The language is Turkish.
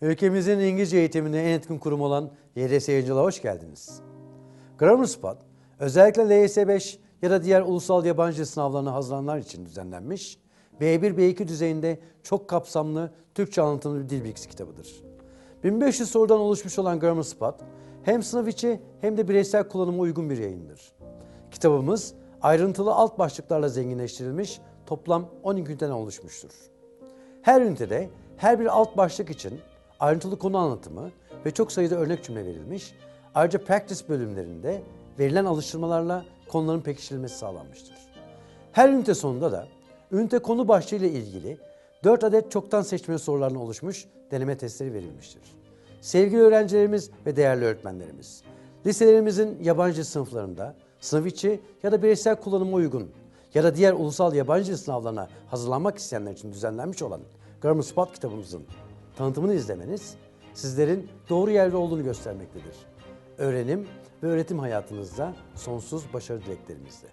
Ülkemizin İngilizce eğitimine en etkin kurum olan YDS Yayıncılığa hoş geldiniz. Grammar Spot, özellikle LYS 5 ya da diğer ulusal yabancı sınavlarına hazırlananlar için düzenlenmiş, B1, B2 düzeyinde çok kapsamlı Türkçe anlatımlı bir dil bilgisi kitabıdır. 1500 sorudan oluşmuş olan Grammar Spot, hem sınav içi hem de bireysel kullanıma uygun bir yayındır. Kitabımız ayrıntılı alt başlıklarla zenginleştirilmiş, toplam 12 üniteden oluşmuştur. Her ünitede her bir alt başlık için ayrıntılı konu anlatımı ve çok sayıda örnek cümle verilmiş. Ayrıca practice bölümlerinde verilen alıştırmalarla konuların pekiştirilmesi sağlanmıştır. Her ünite sonunda da ünite konu başlığı ile ilgili 4 adet çoktan seçmeli sorulardan oluşmuş deneme testleri verilmiştir. Sevgili öğrencilerimiz ve değerli öğretmenlerimiz, liselerimizin yabancı sınıflarında sınıf içi ya da bireysel kullanıma uygun ya da diğer ulusal yabancı sınavlarına hazırlanmak isteyenler için düzenlenmiş olan Grammar Spot kitabımızın tanıtımını izlemeniz sizlerin doğru yerde olduğunu göstermektedir. Öğrenim ve öğretim hayatınızda sonsuz başarı dileklerimizle.